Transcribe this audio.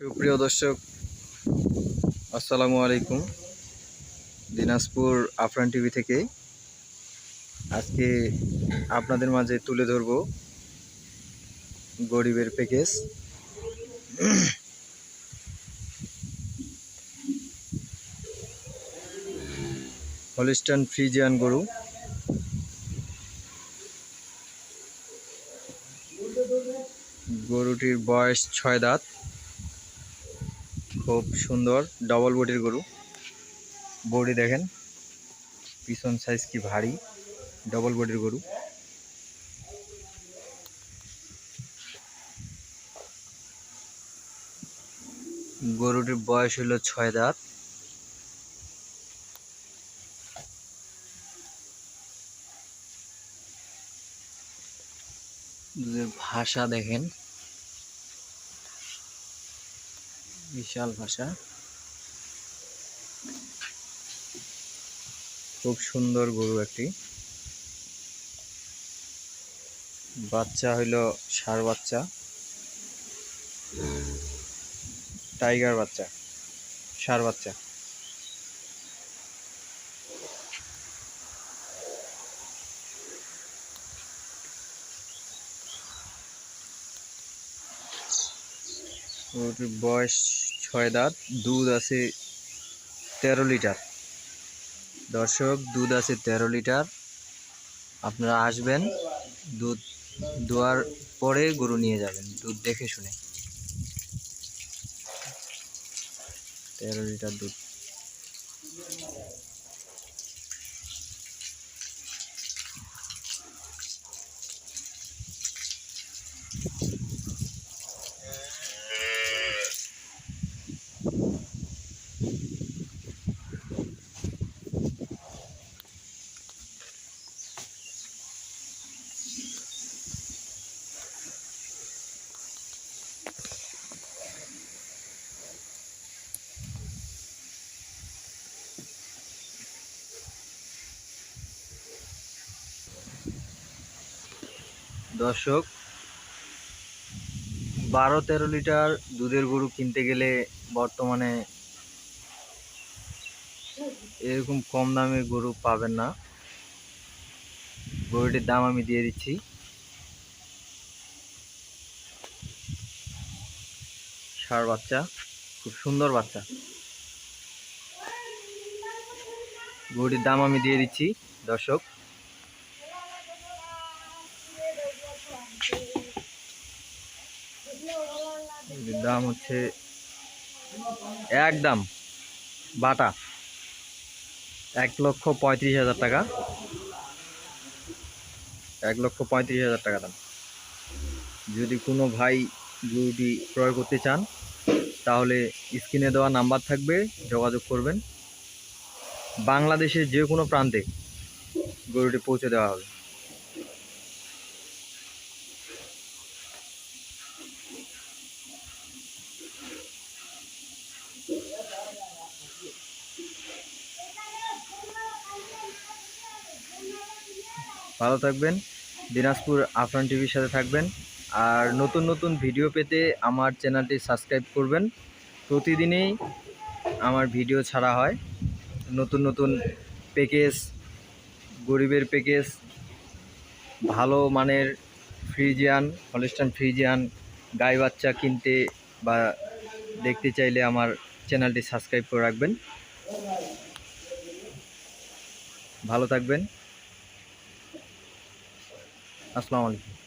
সুপ্রিয় দর্শক, আসসালামু আলাইকুম। দিনাজপুর আফরান টিভি থেকে আজকে আপনাদের মাঝে তুলে ধরব গরিবের প্যাকেজ। হলিস্টান ফ্রিজিয়ান গরু। গরুটির বয়স ছয় দাঁত। খুব সুন্দর ডবল বডির গরু। বডি দেখেন, পিছন সাইজ কি ভারী ডবল বডির গরু। গরুটির বয়স হলো ছয় দাঁত। ভাষা দেখেন। বিশাল ভাষা। খুব সুন্দর গরু একটি। বাচ্চা হইল সার বাচ্চা। টাইগার বাচ্চা ষাঁড় বাচ্চা। গরুটির বয়স ছয় দাঁত, দুধ আছে তেরো লিটার। দর্শক, দুধ আছে তেরো লিটার। আপনারা আসবেন, দুধ দোয়ার পরে গরু নিয়ে যাবেন, দুধ দেখে শুনে। তেরো লিটার দুধ। দর্শক, বারো তেরো লিটার দুধের গরু কিনতে গেলে বর্তমানে এরকম কম দামে গরু পাবেন না। গরুটির দাম আমি দিয়ে দিচ্ছি। ষাঁড় বাচ্চা, খুব সুন্দর বাচ্চা। গরুটির দাম আমি দিয়ে দিচ্ছি। দর্শক দাম হচ্ছে একদম বাটা। এক লক্ষ পঁয়ত্রিশ হাজার টাকা। এক লক্ষ পঁয়ত্রিশ হাজার টাকা দাম। যদি কোনো ভাই গরুটি ক্রয় করতে চান, তাহলে স্ক্রিনে দেওয়া নাম্বার থাকবে, যোগাযোগ করবেন। বাংলাদেশের যে কোনো প্রান্তে গরুটি পৌঁছে দেওয়া হবে। ভালো থাকবেন, দিনাজপুর আফরান টিভির সাথে থাকবেন, আর নতুন নতুন ভিডিও পেতে আমার চ্যানেলটি সাবস্ক্রাইব করবেন। প্রতিদিনই আমার ভিডিও ছাড়া হয়। নতুন নতুন প্যাকেজ গরিবের প্যাকেজ ভালো মানের ফ্রিজিয়ান হলিস্টান ফ্রিজিয়ান, গাই বাচ্চা কিনতে বা দেখতে চাইলে আমার চ্যানেলটি সাবস্ক্রাইব করে রাখবেন। ভালো থাকবেন। আসসালামু আলাইকুম।